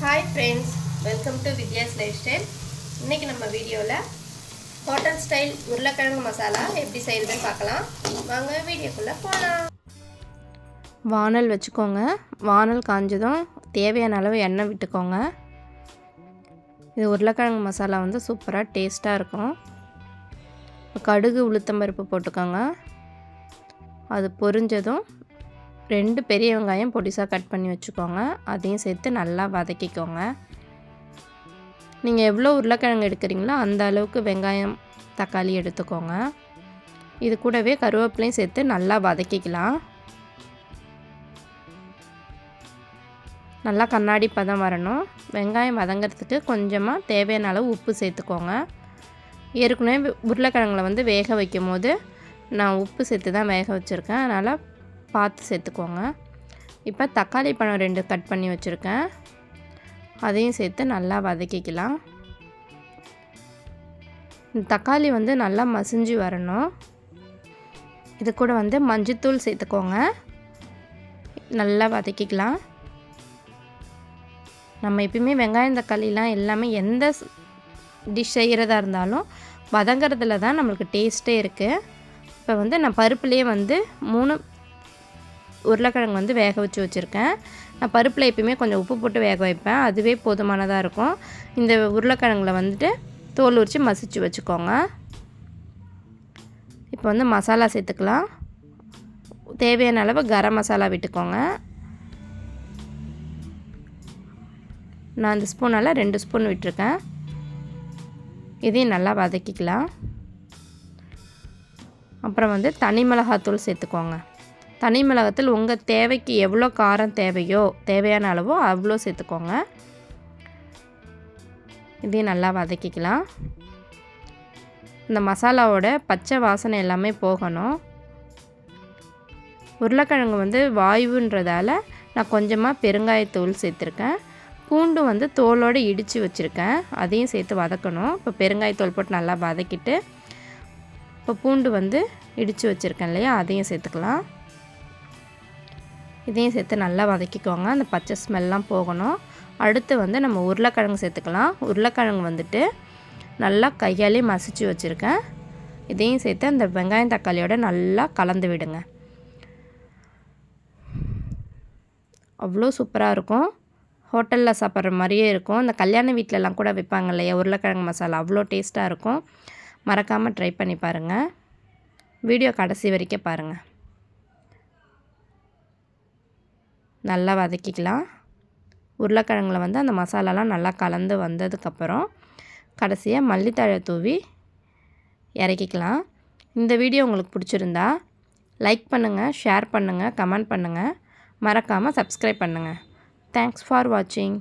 Hi friends welcome to Vidya's life style இன்றைக்கி நம்ம வீடியோவில் ஹோட்டல் ஸ்டைல் உருளைக்கிழங்கு மசாலா எப்படி செய்கிறதுன்னு பார்க்கலாம். வாங்க வீடியோக்குள்ளே போகலாம் வானல் வச்சுக்கோங்க. வானல் காஞ்சதும் தேவையான அளவு எண்ணெய் விட்டுக்கோங்க. இது உருளைக்கிழங்கு மசாலா வந்து சூப்பராக டேஸ்ட்டாக இருக்கும். கடுகு உளுத்தம்பருப்பு போட்டுக்கோங்க. அது பொரிஞ்சதும் ரெண்டு பெரிய வெங்காயம் பொடிசாக கட் பண்ணி வச்சுக்கோங்க. அதையும் சேர்த்து நல்லா வதக்கிக்கோங்க. நீங்கள் எவ்வளோ உருளைக்கிழங்கு எடுக்கிறீங்களோ அந்த அளவுக்கு வெங்காயம் தக்காளி எடுத்துக்கோங்க. இது கூடவே கருவேப்பிலையும் சேர்த்து நல்லா வதக்கிக்கலாம். நல்லா கண்ணாடி பதம் வரணும். வெங்காயம் வதங்கிறதுக்கு கொஞ்சமாக தேவையான அளவு உப்பு சேர்த்துக்கோங்க. ஏற்கனவே உருளைக்கிழங்குல வந்து வேக வைக்கும் போது நான் உப்பு சேர்த்து தான் வேக வச்சுருக்கேன். அதனால் பார்த்து சேர்த்துக்கோங்க. இப்போ தக்காளி பழம் ரெண்டு கட் பண்ணி வச்சுருக்கேன். அதையும் சேர்த்து நல்லா வதக்கிக்கலாம். தக்காளி வந்து நல்லா மசிஞ்சு வரணும். இது கூட வந்து மஞ்சத்தூள் சேர்த்துக்கோங்க. நல்லா வதக்கிக்கலாம். நம்ம எப்பயுமே வெங்காயம் தக்காளிலாம் எல்லாமே எந்த டிஷ் செய்கிறதா இருந்தாலும் வதங்கிறதுல தான் நம்மளுக்கு டேஸ்ட்டே இருக்குது இப்போ வந்து நான் பருப்புலேயே வந்து மூணு உருளைக்கிழங்கு வந்து வேக வச்சு வச்சுருக்கேன். நான் பருப்பில் எப்பயுமே கொஞ்சம் உப்பு போட்டு வேக வைப்பேன். அதுவே போதுமானதாக இருக்கும். இந்த உருளைக்கிழங்குல வந்துட்டு தோல் உரித்து மசிச்சு வச்சுக்கோங்க. இப்போ வந்து மசாலா சேர்த்துக்கலாம். தேவையான அளவு கரம் மசாலா விட்டுக்கோங்க. நான் இந்த ஸ்பூனால் ரெண்டு ஸ்பூன் விட்டுருக்கேன். இதையும் நல்லா வதக்கிக்கலாம். அப்புறம் வந்து தனி மிளகாத்தூள் சேர்த்துக்கோங்க. தனி மிளகத்தில் உங்கள் தேவைக்கு எவ்வளோ காரம் தேவையோ தேவையான அளவோ அவ்வளோ சேர்த்துக்கோங்க. இதையும் நல்லா வதக்கிக்கலாம். இந்த மசாலாவோட பச்சை வாசனை எல்லாமே போகணும். உருளைக்கிழங்கு வந்து வாயுன்றதால நான் கொஞ்சமாக பெருங்காயத்தூள் சேர்த்துருக்கேன். பூண்டு வந்து தோலோடு இடித்து வச்சுருக்கேன். அதையும் சேர்த்து வதக்கணும். இப்போ பெருங்காயத்தூள் போட்டு நல்லா வதக்கிட்டு இப்போ பூண்டு வந்து இடித்து வச்சுருக்கேன் இல்லையா அதையும் சேர்த்துக்கலாம். இதையும் சேர்த்து நல்லா வதக்கிக்கோங்க. அந்த பச்சை ஸ்மெல்லாம் போகணும். அடுத்து வந்து நம்ம உருளைக்கிழங்கு சேர்த்துக்கலாம். உருளைக்கிழங்கு வந்துட்டு நல்லா கையாலே மசிச்சு வச்சுருக்கேன். இதையும் சேர்த்து அந்த வெங்காயம் தக்காளியோட நல்லா கலந்து விடுங்க. அவ்வளோ சூப்பராக இருக்கும். ஹோட்டலில் சாப்பிட்ற மாதிரியே இருக்கும். இந்த கல்யாண வீட்டிலலாம் கூட வைப்பாங்க இல்லையா? உருளைக்கிழங்கு மசாலா அவ்வளோ டேஸ்ட்டாக இருக்கும். மறக்காமல் ட்ரை பண்ணி பாருங்கள் வீடியோ கடைசி வரைக்கும் பாருங்கள் நல்லா வதக்கிக்கலாம். உருளைக்கிழங்குல வந்து அந்த மசாலாலாம் நல்லா கலந்து வந்ததுக்கப்புறம் கடைசியாக மல்லித்தழை தூவி இறக்கிக்கலாம். இந்த வீடியோ உங்களுக்கு பிடிச்சிருந்தா லைக் பண்ணுங்கள் ஷேர் பண்ணுங்கள் கமெண்ட் பண்ணுங்கள் மறக்காமல் சப்ஸ்கிரைப் பண்ணுங்கள் தேங்க்ஸ் ஃபார் வாட்சிங்